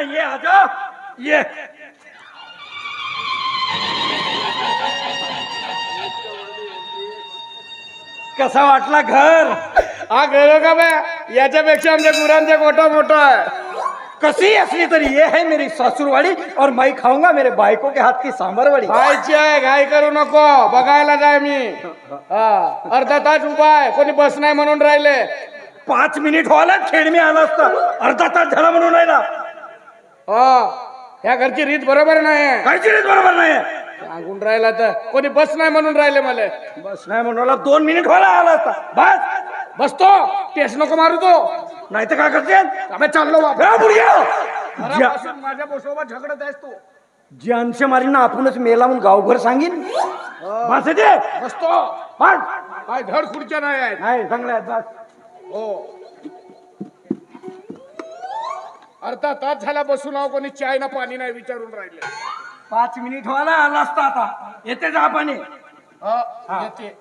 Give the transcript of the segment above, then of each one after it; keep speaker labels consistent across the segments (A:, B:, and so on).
A: ये ये। कसा वाटला घर?
B: हा गेलो का बे? याच्यापेक्षा आमच्या गुरांचा गोठा मोठा आहे.
A: कसी असली तरी ये है मेरी ससुरवाड़ी और मैं खाऊंगा मेरे भाईको के हाथ की सांभरवाड़ी
B: खायची आहे घाई करू नको. बघायला जाय मी. हा अर्धा तास उभा आहे. कोणी बस नाही म्हणून राहिले.
A: पाच मिनिट व्हायला खेळ मी आला असता. अर्धा तास झाला म्हणून राहिला.
B: हा. या घरची रीत बरोबर नाही.
A: काहीची रीत बरोबर नाही.
B: सांगून राहिला तर कोणी बस नाही म्हणून राहिले मला.
A: बस नाही म्हणून राहिला, दोन मिनिट व्हायला आला असता. बस.
B: बसतो. टेस्ट नको मारू तो.
A: नाही तर काय करते
B: आम्ही चाललो माझ्या सोबत झगडत आहेस तू.
A: ज्यांचे मारीन आपणच मेला म्हणून गावभर सांगीन. दे
B: बसतो.
A: बस.
B: काय धड खुर्च्या नाही आहेत.
A: नाही चांगलं आहे बस.
B: हो. अर्धा तास झाला बसून आहो कोणी चाय ना पाणी नाही विचारून राहिले.
A: पाच मिनिट व्हायला आला असता आता. येते जा पाणी
B: हा, येते.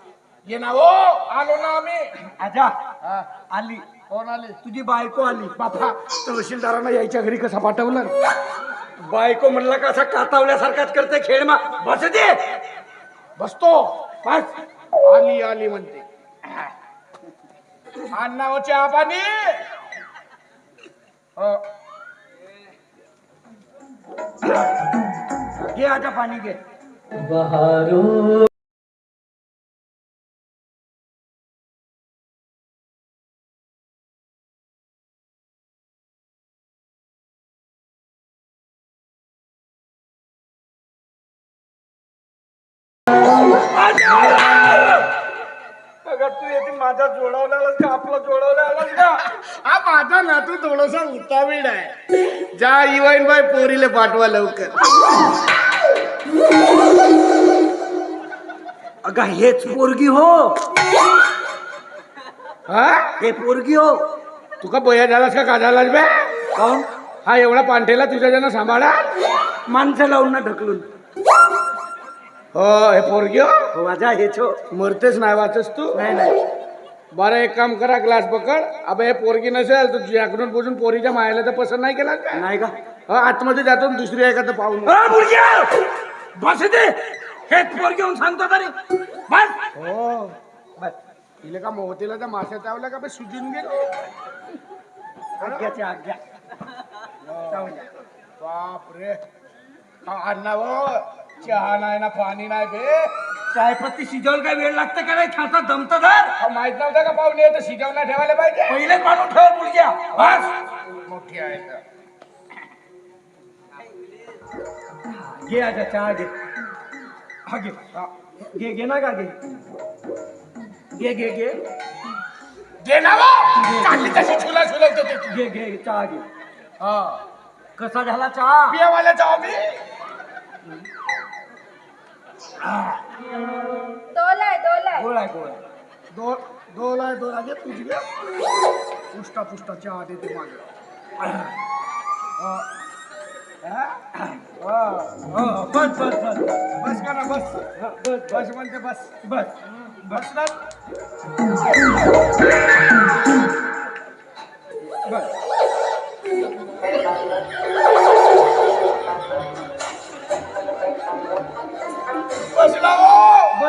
B: ये ना हो आलो ना आम्ही.
A: आजा
B: हा,
A: आली.
B: कोण आले?
A: तुझी बायको आली.
B: बापा तहसीलदारांना यायच्या घरी कसा पाठवलं?
A: बायको म्हणला का असा कातावल्यासारखाच करते खेळ मा. बस दे.
B: बसतो. बस. आली आली म्हणते. आबानी हो,
A: घे आता पाणी घे अगं
B: नातू थोडासा उतावीड आहे. जा इवाईन बाय पोरीले पाठवा लवकर.
A: अगं हेच पोरगी हो.
B: हा?
A: हे पोरगी हो.
B: तुका बया झालास का का झालास बे?
A: काऊन?
B: हा एवढा पांठेला तुझ्या जण सांभाळा.
A: माणसं लावून ना ढकलून.
B: हो हे पोरगी हो.
A: हो माझा हेच हो.
B: मरतेच नाही वाचस तू?
A: नाही नाही.
B: बरं एक काम करा ग्लास पकड. अबे हे पोरगी नसेल तर तुझ्याकडून बुजून पोरीच्या मायाला तर पसंत नाही केला का
A: नाही का?
B: हो, आतमध्ये जातो आणि दुसरी तर पाहून
A: अ, बुडग्या! बस दे हेच पोर घेऊन सांगतो तरी. बस!
B: हो.
A: बस
B: तिला का मोहतीला त्या माश्या चावल्या का? बे सुजून गेलो.
A: आज्ञाची आज्ञा. जाऊन द्या.
B: बाप रे अण्णा हो. चहा नाही ना पाणी नाही बे.
A: चायपत्ती शिजवलं काय वेळ लागते का नाही? खासा दमत धर.
B: माहीत नव्हतं का पाहुणे तर शिजवला ठेवायला पाहिजे?
A: पहिलेच मानून ठेव बुडग्या बस.
B: मोठी आहे तर.
A: घे आजा चहा घे. हा घे. हा. घे घे ना का घे. घे घे घे.
B: दे ना हो. चालली तशी छुला छुलवतो ते. तू.
A: घे घे चहा घे.
B: हा.
A: कसा झाला चहा?
B: पियावाल्या दोल आहे
C: दोल आहे
A: गोळ आहे गोळ
B: दो दोल आहे दोल तुझी पुष्टा पुष्टाच्या आत
A: येते मागे बस बस बस.
B: बस करा बस.
A: बस
B: बस म्हणते बस.
A: बस.
B: बसणार
A: बस.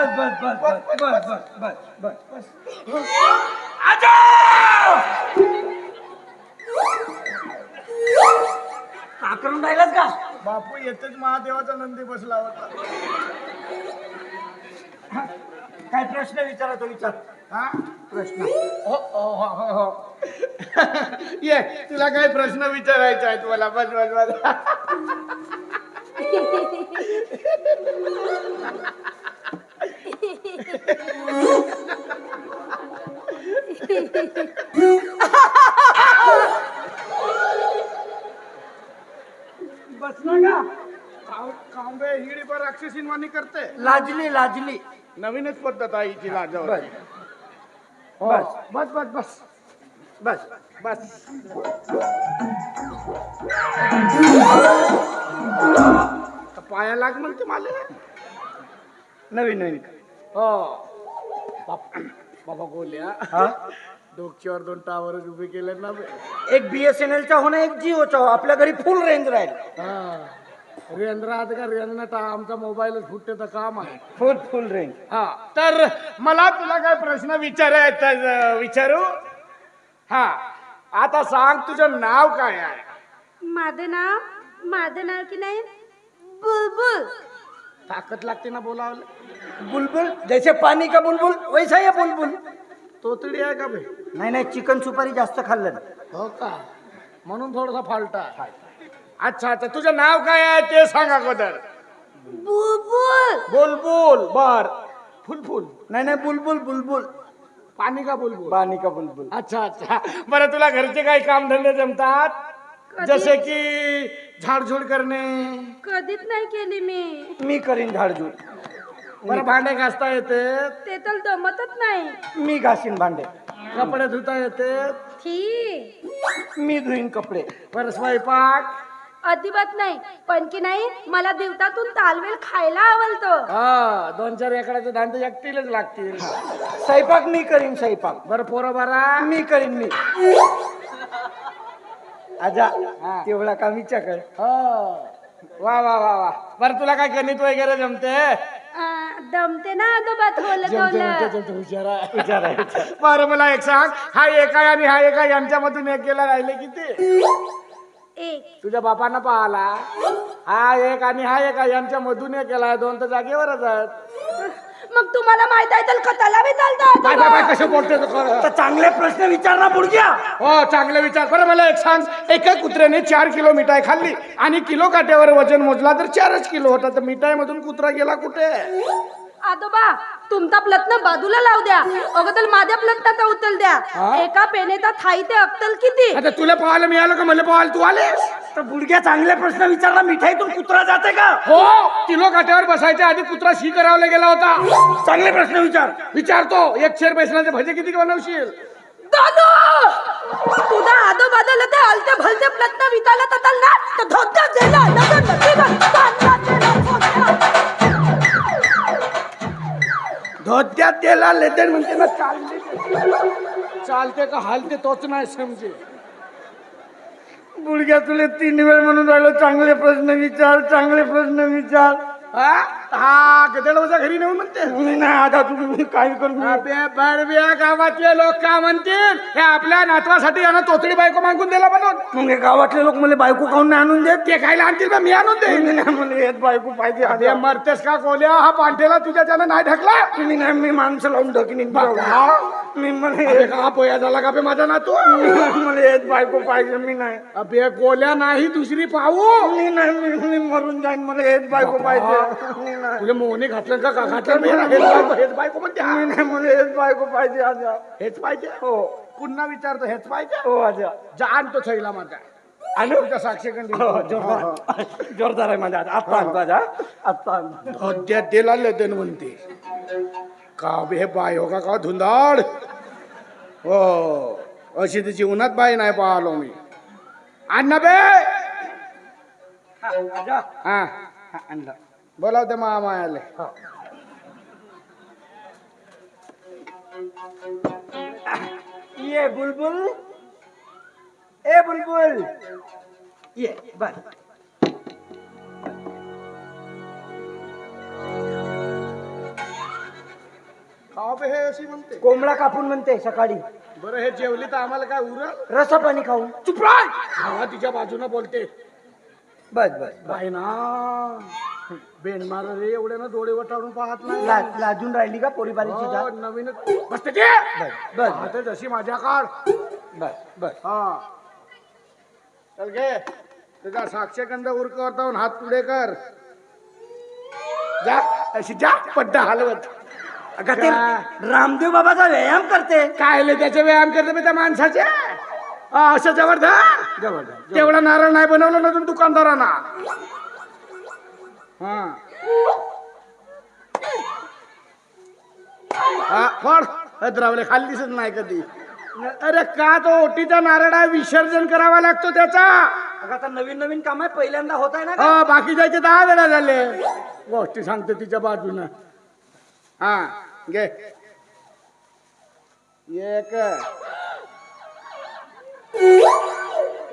B: बस
A: बस बस बस बस बस बस बस बस. आजा! का करून राहिलास का?
B: बापू येतेच महादेवाचा नंदी बसला होता.
A: काय प्रश्न विचारतो विचार.
B: हा?
A: प्रश्न.
B: हो हो हो हो हो. ये तुला काही प्रश्न विचारायचे आहेत मला बस बस बस.
A: बस ना का
B: कां- कांबे हिडी पर राक्षसीनवाणी करते.
A: लाजली लाजली.
B: नवीनच पद्धत आहे हिची लाजावर.
A: बस.
B: हो.
A: बस.
B: बस बस बस.
A: बस.
B: बस. तर पाया लाग म्हणते मला.
A: नवीन नवीन.
B: हो. बाप- बाबा गोल्या.
A: हा?
B: डोक्यावर दोन टावरच उभे केले ना बे.
A: एक बीएसएनएलचा हो ना एक जिओचा हो आपल्या घरी फुल रेंज राहील.
B: हा. रेंद्र आता का रेंद्र टा आमचा मोबाईलच फुटते तर काम आहे.
A: फुल फुल रेंज
B: हा. तर मला तुला काय प्रश्न विचारायचा विचारू? हा. आता सांग तुझं नाव काय आहे?
C: माझं नाव माझं नाव की नाही? बुलबुल.
B: ताकद लागते ना बोलावलं.
A: बुलबुल जैसे पानी का बुलबुल वैसा ही है बुलबुल.
B: तोतडी आहे का बे?
A: नाही नाही चिकन सुपारी जास्त खाल्लं
B: हो का? म्हणून थोडासा फालटा. अच्छा अच्छा तुझं नाव काय आहे ते सांग अगोदर.
C: बुलबुल.
B: बोल बोल बर. फुल फुल
A: नाही नाही बुलबुल बुलबुल.
B: पाणी का बोल बोल
A: पानी का बुलबुल.
B: अच्छा अच्छा. बरं तुला घरचे काही कामधंदे जमतात?
C: कधी-
B: जसे की झाडझूड करणे.
C: कधीच नाही केली मी.
A: मी करीन झाडझूड.
B: बरं भांडे घासता येते
C: ते तर जमतच नाही.
A: मी घासीन भांडे.
B: कपडे धुता येते
C: ठीक
A: मी धुईन कपडे.
B: बरं स्वयंपाक?
C: अजिबात नाही. पण की नाही मला दिवसातून तालवेल खायला आवडतं.
B: हा दोन चार एकडाचे दांडे एकटीलच लागतील.
A: स्वयंपाक मी करीन स्वयंपाक.
B: बरं पोरं बरा
A: मी करीन मी. आजा. तेवढा का विचार
B: हो. वा वा वा वा. बरं तुला काय गणित वगैरे जमते?
C: आ, दमते ना आजोबा थोलं.
B: बरं मला एक सांग. हा एका आणि हा एका यांच्यामधून एक केला राहिले किती?
C: एक.
B: तुझ्या बापांना पाहाला. हा एक आणि हा एका यांच्या मधून एक केला दोन तर जागेवरच आहेत.
C: मग तुम्हाला माहीत आहे तर कथाला बी चालतं
B: बाय बाय बाय
C: आजोबा.
B: कसे बोलते तू खरं?
A: तर चांगले प्रश्न विचार ना बुडग्या.
B: हो चांगले विचार. बरं मला एक सांग. एका कुत्र्याने चार किलो मिठाई खाल्ली आणि किलो काट्यावर वजन मोजला तर चारच किलो होता. तर मिठाई मधून कुत्रा गेला कुठे?
C: आजोबा तुमचा प्रश्न बाजूला लावू द्या. अगोदर माझ्या प्रश्नाचा उत्तर द्या.
B: हा?
C: एका पेनेचा थाई ते अक्कल किती?
B: आता तुला पाहायला मिळालं का? मला पाहायला तू आलेस?
A: तर बुडग्या चांगले प्रश्न विचारला मिठाईतून कुत्रा जाते का?
B: हो किलो काट्यावर बसायच्या आधी कुत्रा शी करावला गेला होता.
A: चांगले प्रश्न विचार.
B: विचारतो एक शेर बेसनाचे भजे किती बनवशील?
C: दादू! तुझा आजोबाजूला ते अलते भलते प्रश्न विचारत असाल ना? तर धोक्या गेला लगन गेला धोक्या.
B: धोत्यात गेला लेदर म्हणते ना चालते चालते का? हालते तोच नाही समजे.
A: बुडग्या तुले तीन वेळ म्हणून राहिलो चांगले प्रश्न विचार चांगले प्रश्न विचार.
B: हा? हा घरी नेऊन म्हणते.
A: नाही आता तुम्ही काय करू?
B: अबे बडव्या गावातले लोक का म्हणतील? हे आपल्या नातवासाठी यानं तोतडी बायको मागून दिला बनवून
A: मग हे गावातले लोक मला बायको खाऊन नाही आणून देत?
B: ते खायला आणतील मी आणून देईन.
A: नाही मला येत बायको पाहिजे आता.
B: मरतेस का कोल्या? हा पांठेला तुझ्या त्यानं नाही ढकला?
A: मी नाही मी माणसं लावून ढकलीन
B: हा?
A: मी मला
B: अबे
A: येत-
B: का पोया झाला का बे माझा नातू?
A: मला येत बायको पाहिजे मी नाही.
B: अबे गोल्या नाही दुसरी पाहू.
A: मी नाही मी मी मरून जाईन मला येत बायको पाहिजे. नाही
B: तुला मोहने घातलं का? का घातलं? मी हेच बायको हेच बायको म्हणते. हा.
A: मी नाही मला येत बायको पाहिजे आता
B: हेच पाहिजे?
A: हो.
B: पुन्हा विचारतो हेच पाहिजे?
A: हो आता
B: जाण तो छैला माझा. आणि तुझ्या साक्षीकडे
A: हो, जोरदार. जोरदार आहे माझा. आता आत्ता आणतो आता आत्ता आणतो.
B: तेला लेदन म्हणते. का बे हे बाय हो का? का धुंदाड? हो. अशी तिची उन्हात बाई नाही पाहलो मी. अण्णा बे.
A: हा, आजा.
B: हा.
A: हा, आणलं.
B: बोलावते
A: हो. ये बुलबुल. ए बुलबुल. ये बर
B: हे अशी म्हणते.
A: कोंबडा कापून म्हणते सकाळी.
B: बरं हे जेवली तर आम्हाला काय उरल?
A: रसा पाणी खाऊन.
B: चुप राय! हा तिच्या बाजूनं बोलते.
A: बस बस बस.
B: बाय ना. बेन मार रे एवढे ना डोळे वटाडून पाहत नाही.
A: ला, लाजून राहिली का पोरी बारीची
B: हो,
A: जात?
B: बसते ते.
A: बस
B: जशी माझ्या काळ.
A: बस बस.
B: हा. चल घे. तुझा साक्षगंध उरकवता हात पुढे कर. जा अशी जा पड्डा हलवत.
A: अगं ते रामदेव बाबाचा व्यायाम करते.
B: काय त्याचे व्यायाम करते बे त्या माणसाचे? हा, असं जबरदस्त
A: जबरदस्त
B: तेवढा नारळ नाही बनवलं ना तुम्ही दुकानदारांना. हा. हा फळ हदरावले खाली दिसत नाही कधी. अरे का तो ओटीचा नारळ आहे? विसर्जन करावा लागतो त्याचा.
A: अगं आता नवीन नवीन काम आहे पहिल्यांदा होत आहे ना
B: हा बाकी जायचे दहा वेळा झाले. गोष्टी सांगते तिच्या बाजूनं. हा घे. एक.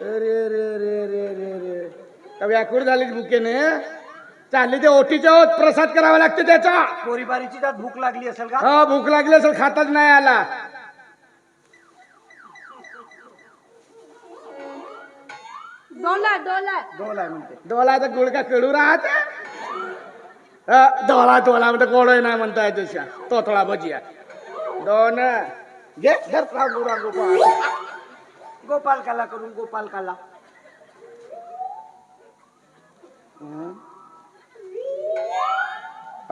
B: अरे रे रे रे रे रे. का व्याकुळ झालीच भुकेने चालली ते ओटीच्या ओत प्रसाद करावा लागते त्याचा.
A: पोरीबारीची त्यात भूक लागली असेल का?
B: हा भूक लागली असेल खाताच नाही आला.
C: डोला डोला.
A: डोलाय म्हणते.
B: डोलाचा गुडका कडू राहत. डोला डोला म्हणतो गोडय नाही म्हणता येत तशा. तोतळा भजिया. दोन. घे धर रांगू.
A: गोपाल काला करून गोपाल काला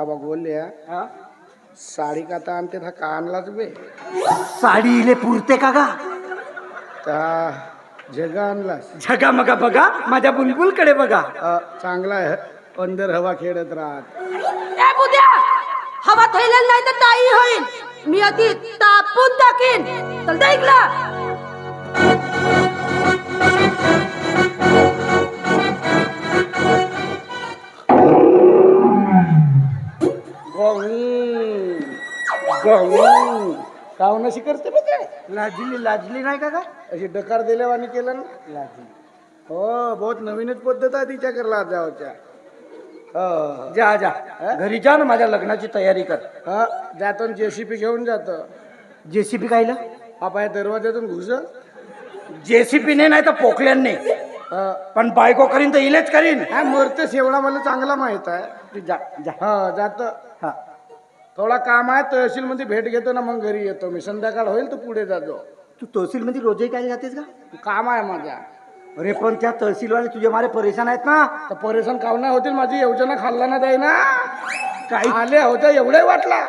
B: अबा बोलले
A: हा?
B: साडी का तर आणते हा का आणलाच बे।
A: साडी इले पुरते का गा
B: त्या जगा आणलास
A: झगा मगा बघा माझ्या बुलबुलकडे बघा
B: अ, चांगला आहे अंदर हवा खेळत राहत।
C: ए बुद्या हवा थैलेल नाही तर ताई होईल मी आधी तापून टाकीन. चल दे इकडं.
B: कावून अशी करते बघ ते.
A: लाजली लाजली नाही का
B: अशी डकार दिल्यावानी केलं ना? हो बहुत नवीनच पद्धत आहे तिच्या करला जावच्या हो.
A: जा जा. घरी जा ना माझ्या लग्नाची तयारी कर.
B: हा जातो जेसीपी घेऊन जातो.
A: जेसीबी कायला?
B: आपा दरवाजातून घुस.
A: जेसीबीने नाही तर पोकल्यांनी
B: हा.
A: पण बायको करीन तर इलेच करीन.
B: मरते शेवळा मला चांगला माहीत आहे.
A: तू जा जा.
B: हा जात.
A: हा.
B: थोडा काम आहे तहसील मध्ये भेट घेतो ना मग घरी येतो मी. संध्याकाळ होईल तर पुढे जातो.
A: तू तहसील मध्ये रोजही काय जातेस का?
B: काम आहे माझा.
A: अरे पण त्या तहसीलवाले तुझे मारे परेशान आहेत ना?
B: तर परेशान काव नाही होतील? माझी योजना खाल्ला ना जाई ना. काही आले होते एवढे वाटला.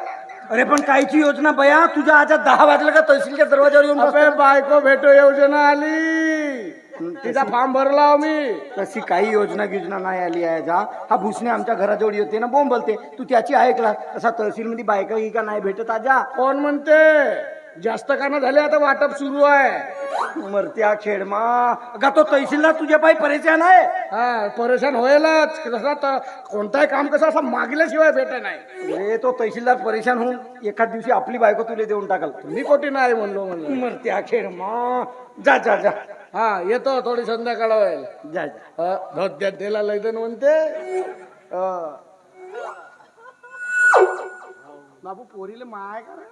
A: अरे पण कायची योजना बया? तुझ्या आज दहा वाजलं का तहसीलच्या दरवाजावर येऊन
B: अबे? बायको भेटो योजना आली. तिचा फॉर्म भरला मी.
A: तशी काही योजना गिजना नाही आली आहे जा. हा भुसणे आमच्या घराजवळ येते ना बोंब बोलते. तू त्याची ऐकला तसा तहसील मध्ये बायका का नाही भेटत आजा
B: कोण म्हणते? जास्त काना झाले आता वाटप सुरू आहे.
A: मरत्या खेडमा अगा तो तहसीलदार तुझ्या पायी परेशान आहे.
B: हा परेशान होईलच. कसा तर कोणताही काम कसं असं मागल्याशिवाय भेट नाही.
A: अरे तो तहसीलदार परेशान होऊन एखाद दिवशी आपली बायको तुला देऊन टाकल.
B: मी कोटी नाही म्हणलो म्हणलो.
A: मरत्या खेडमा जा जा जा.
B: हा येतो थोडी संध्याकाळ होईल
A: जा जा
B: धोत्यात लैदन म्हणते. बाबू पोरीले माय का रे?